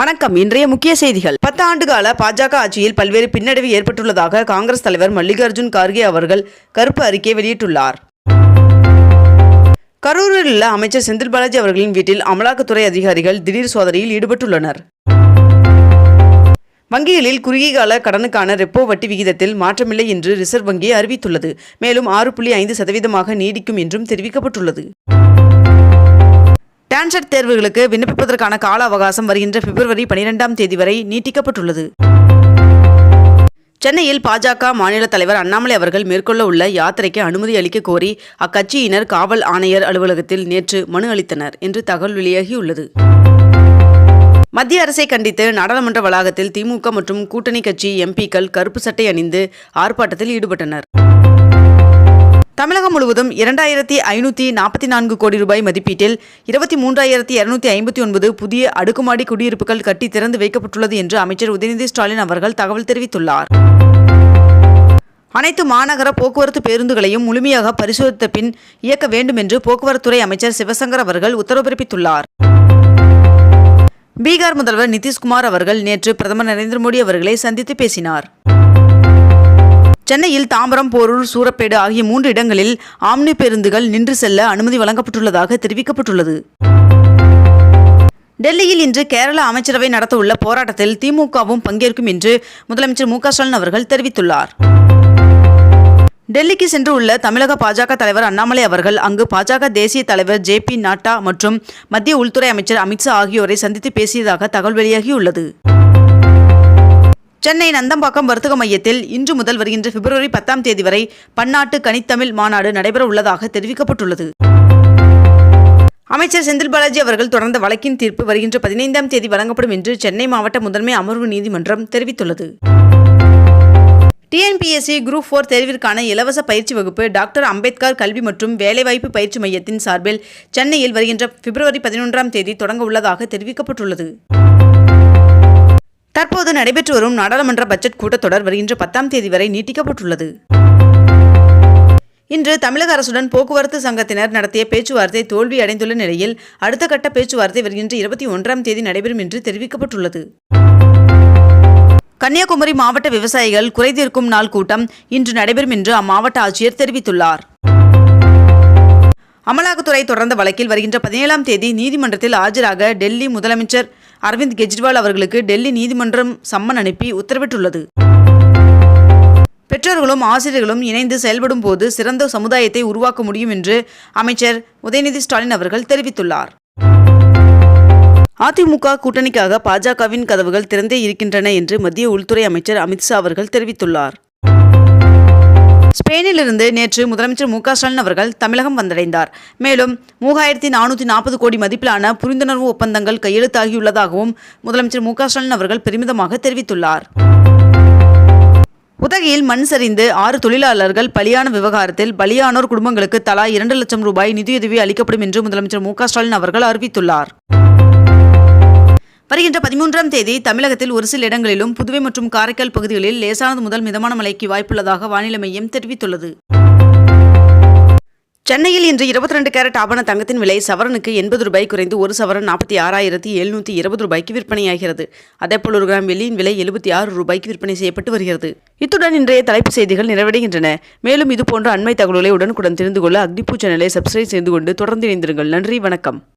வணக்கம். இன்றைய முக்கிய செய்திகள். பத்து ஆண்டுகால பாஜக ஆட்சியில் பல்வேறு பின்னடைவு ஏற்பட்டுள்ளதாக காங்கிரஸ் தலைவர் மல்லிகார்ஜுன் கார்கே அவர்கள் கருப்பு அறிக்கை வெளியிட்டுள்ளார். கரூரில் உள்ள அமைச்சர் செந்தில் பாலாஜி அவர்களின் வீட்டில் அமலாக்கத்துறை அதிகாரிகள் திடீர் சோதனையில் ஈடுபட்டுள்ளனர். வங்கிகளில் குறுகிய கால கடனுக்கான ரெப்போ வட்டி விகிதத்தில் மாற்றமில்லை என்று ரிசர்வ் வங்கி அறிவித்துள்ளது. மேலும் ஆறு புள்ளி ஐந்து சதவீதமாக நீடிக்கும் என்றும் தெரிவிக்கப்பட்டுள்ளது. டான்செட் தேர்வுகளுக்கு விண்ணப்பிப்பதற்கான கால அவகாசம் வருகின்ற பிப்ரவரி பனிரெண்டாம் தேதி வரை நீட்டிக்கப்பட்டுள்ளது. சென்னையில் பாஜக மாநில தலைவர் அண்ணாமலை அவர்கள் மேற்கொள்ள உள்ள யாத்திரைக்கு அனுமதி அளிக்க கோரி அக்கட்சியினர் காவல் ஆணையர் அலுவலகத்தில் நேற்று மனு அளித்தனர் என்று தகவல் வெளியாகியுள்ளது. மத்திய அரசை கண்டித்து நாடாளுமன்ற வளாகத்தில் திமுக மற்றும் கூட்டணி கட்சி எம்பிக்கள் கருப்பு சட்டை அணிந்து ஆர்ப்பாட்டத்தில் ஈடுபட்டனர். தமிழகம் முழுவதும் இரண்டாயிரத்தி ஐநூற்றி நாற்பத்தி நான்கு கோடி ரூபாய் மதிப்பீட்டில் இருபத்தி மூன்றாயிரத்தி இருநூத்தி ஐம்பத்தி ஒன்பது புதிய அடுக்குமாடி குடியிருப்புகள் கட்டி திறந்து வைக்கப்பட்டுள்ளது என்று அமைச்சர் உதயநிதி ஸ்டாலின் அவர்கள் தகவல் தெரிவித்துள்ளார். அனைத்து மாநகர போக்குவரத்து பேருந்துகளையும் முழுமையாக பரிசோதித்த பின் இயக்க வேண்டும் என்று போக்குவரத்துறை அமைச்சர் சிவசங்கர் அவர்கள் உத்தரவு பிறப்பித்துள்ளார். பீகார் முதல்வர் நிதிஷ்குமார் அவர்கள் நேற்று பிரதமர் நரேந்திர மோடி அவர்களை சந்தித்து பேசினார். சென்னையில் தாம்பரம் போரூர் சூரப்பேடு ஆகிய மூன்று இடங்களில் ஆம்னி பேருந்துகள் நின்று செல்ல அனுமதி வழங்கப்பட்டுள்ளதாக தெரிவிக்கப்பட்டுள்ளது. டெல்லியில் இன்று கேரள அமைச்சரவை நடத்தவுள்ள போராட்டத்தில் திமுகவும் பங்கேற்கும் என்று முதலமைச்சர் மு ஸ்டாலின் அவர்கள் தெரிவித்துள்ளார். டெல்லிக்கு சென்று உள்ள தமிழக பாஜக தலைவர் அண்ணாமலை அவர்கள் அங்கு பாஜக தேசிய தலைவர் ஜே பி நாட்டா மற்றும் மத்திய உள்துறை அமைச்சர் அமித்ஷா ஆகியோரை சந்தித்து பேசியதாக தகவல் வெளியாகியுள்ளது. சென்னை நந்தம்பாக்கம் வர்த்தக மையத்தில் இன்று முதல் வருகின்ற பிப்ரவரி பத்தாம் தேதி வரை பன்னாட்டு கனித்தமிழ் மாநாடு நடைபெற உள்ளதாக தெரிவிக்கப்பட்டுள்ளது. அமைச்சர் செந்தில் பாலாஜி அவர்கள் தொடர்ந்த வழக்கின் தீர்ப்பு வருகின்ற பதினைந்தாம் தேதி வழங்கப்படும் என்று சென்னை மாவட்ட முதன்மை அமர்வு நீதிமன்றம் தெரிவித்துள்ளது. டிஎன்பிஎஸ்சி குரூப் ஃபோர் தேர்விற்கான இலவச பயிற்சி வகுப்பு டாக்டர் அம்பேத்கர் கல்வி மற்றும் வேலைவாய்ப்பு பயிற்சி மையத்தின் சார்பில் சென்னையில் வருகின்ற பிப்ரவரி பதினொன்றாம் தேதி தொடங்க உள்ளதாக தெரிவிக்கப்பட்டுள்ளது. தற்போது நடைபெற்று வரும் நாடாளுமன்ற பட்ஜெட் கூட்டத்தொடர் வருகின்ற பத்தாம் தேதி வரை நீட்டிக்கப்பட்டுள்ளது. இன்று தமிழக அரசுடன் போக்குவரத்து சங்கத்தினர் நடத்திய பேச்சுவார்த்தை தோல்வி அடைந்துள்ள நிலையில் அடுத்த கட்ட பேச்சுவார்த்தை வருகின்ற இருபத்தி ஒன்றாம் தேதி நடைபெறும் என்று தெரிவிக்கப்பட்டுள்ளது. கன்னியாகுமரி மாவட்ட விவசாயிகள் குறைதீர்க்கும் நாள் கூட்டம் இன்று நடைபெறும் என்று அம்மாவட்ட ஆட்சியர் தெரிவித்துள்ளார். அமலாக்கத்துறை தொடர்ந்த வழக்கில் வருகின்ற பதினேழாம் தேதி நீதிமன்றத்தில் ஆஜராக டெல்லி முதலமைச்சர் அரவிந்த் கெஜ்ரிவால் அவர்களுக்கு டெல்லி நீதிமன்றம் சம்மன் அனுப்பி உத்தரவிட்டுள்ளது. பெற்றோர்களும் ஆசிரியர்களும் இணைந்து செயல்படும் போது சிறந்த சமுதாயத்தை உருவாக்க முடியும் என்று அமைச்சர் உதயநிதி ஸ்டாலின் அவர்கள் தெரிவித்துள்ளார். அதிமுக கூட்டணிக்காக பாஜகவின் கதவுகள் திறந்தே இருக்கின்றன என்று மத்திய உள்துறை அமைச்சர் அமித்ஷா அவர்கள் தெரிவித்துள்ளார். ஸ்பெயினிலிருந்து நேற்று முதலமைச்சர் மு க ஸ்டாலின் அவர்கள் தமிழகம் வந்தடைந்தார். மேலும் மூவாயிரத்தி நானூற்றி நாற்பது கோடி மதிப்பிலான புரிந்துணர்வு ஒப்பந்தங்கள் கையெழுத்தாகியுள்ளதாகவும் முதலமைச்சர் மு க ஸ்டாலின் அவர்கள் பெருமிதமாக தெரிவித்துள்ளார். உதகையில் மண் சரிந்து ஆறு தொழிலாளர்கள் பலியான விவகாரத்தில் பலியானோர் குடும்பங்களுக்கு தலா இரண்டு லட்சம் ரூபாய் நிதியுதவி அளிக்கப்படும் என்று முதலமைச்சர் மு க ஸ்டாலின் அவர்கள் அறிவித்துள்ளார். வருகின்ற பதிமூன்றாம் தேதி தமிழகத்தில் ஒரு சில இடங்களிலும் புதுவை மற்றும் காரைக்கால் பகுதிகளில் லேசானது முதல் மிதமான மழைக்கு வாய்ப்புள்ளதாக வானிலை மையம் தெரிவித்துள்ளது. சென்னையில் இன்று இருபத்தி ரெண்டு கேரட் ஆபண தங்கத்தின் விலை சவரனுக்கு எண்பது ரூபாய் குறைந்து ஒரு சவரன் நாற்பத்தி ஆறாயிரத்தி எழுநூற்றி இருபது ரூபாய்க்கு விற்பனையாகிறது. அதேபோல் ஒரு கிராம் வெள்ளியின் விலை எழுபத்தி ஆறு ரூபாய்க்கு விற்பனை செய்யப்பட்டு வருகிறது. இத்துடன் இன்றைய தலைப்பு செய்திகள் நிறைவடைகின்றன. மேலும் இதுபோன்ற அண்மை தகவல்களை உடனுக்குடன் தெரிந்து கொள்ள அக்னிபூ சேனலை சப்ஸ்கிரைப் செய்து கொண்டு தொடர்ந்து இணைந்திருங்கள். நன்றி வணக்கம்.